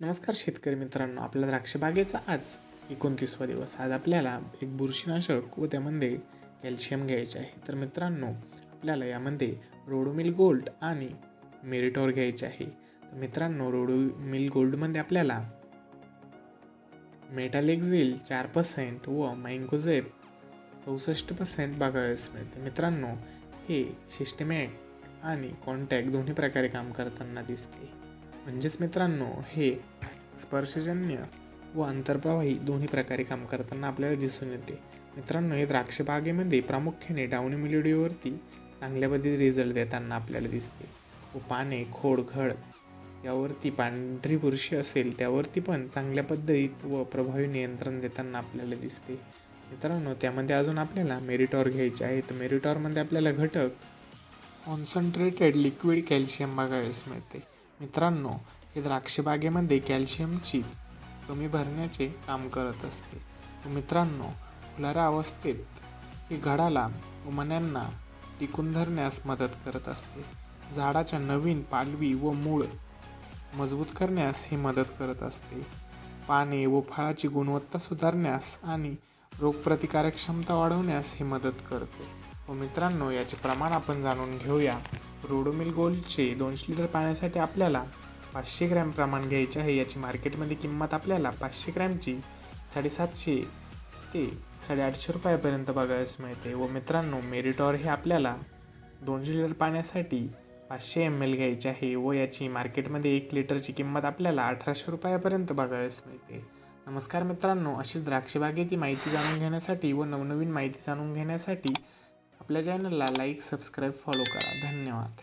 नमस्कार शेतकरी मित्रांनो आपल्या द्राक्षबागेचा आज एकोणतीसवा दिवस. आज आपल्याला एक बुरशीनाशक व त्यामध्ये कॅल्शियम घ्यायचे आहे. तर मित्रांनो आपल्याला यामध्ये रोडोमिल गोल्ड आणि मेरिटॉर घ्यायचे आहे. तर मित्रांनो रोडोमिल गोल्डमध्ये आपल्याला मेटालेक्झिल चार पर्सेंट व मँगोझेप चौसष्ट पर्सेंट बघावयास मिळते. मित्रांनो हे सिस्टमॅक आणि कॉन्टॅक्ट दोन्ही प्रकारे काम करताना दिसते. म्हणजेच मित्रांनो हे स्पर्शजन्य व अंतर्प्रवाही दोन्ही प्रकारे काम करताना आपल्याला दिसून येते. मित्रांनो हे द्राक्ष बागेमध्ये प्रामुख्याने डावणी मिलिडीवरती चांगल्या पद्धतीने रिझल्ट देताना आपल्याला दिसते. व पाने खोड घड यावरती पांढरी बुरशी असेल त्यावरती पण चांगल्या पद्धतीत व प्रभावी नियंत्रण देताना आपल्याला दिसते. मित्रांनो त्यामध्ये अजून आपल्याला मेरिटॉर घ्यायचे आहे तर मेरिटॉरमध्ये आपल्याला घटक कॉन्सन्ट्रेटेड लिक्विड कॅल्शियम बघावेस मिळते. मित्रांनो हे द्राक्षबागेमध्ये कॅल्शियमची कमी भरण्याचे काम करत असते. व मित्रांनो फुलाऱ्या अवस्थेत हे घडाला व मण्यांना टिकून धरण्यास मदत करत असते. झाडाच्या नवीन पालवी व मूळ मजबूत करण्यास हे मदत करत असते. पाने व फळाची गुणवत्ता सुधारण्यास आणि रोगप्रतिकारक क्षमता वाढवण्यास हे मदत करते. व मित्रांनो याचे प्रमाण आपण जाणून घेऊया. रोडोमिल गोल्डचे दोनशे लिटर पाण्यासाठी आपल्याला पाचशे ग्रॅम प्रमाण घ्यायचे आहे. याची मार्केटमध्ये किंमत आपल्याला पाचशे ग्रॅमची साडेसातशे ते साडेआठशे रुपयापर्यंत बघायला मिळते. व मित्रांनो मेरिटॉर हे आपल्याला दोनशे लिटर पाण्यासाठी पाचशे एम एल घ्यायचे आहे. व याची मार्केटमध्ये एक लिटरची किंमत आपल्याला अठराशे रुपयापर्यंत बघायला मिळते. नमस्कार मित्रांनो अशीच द्राक्षबागेची माहिती जाणून घेण्यासाठी व नवनवीन माहिती जाणून घेण्यासाठी आपल्या चॅनलला लाईक सबस्क्राईब फॉलो करा. धन्यवाद.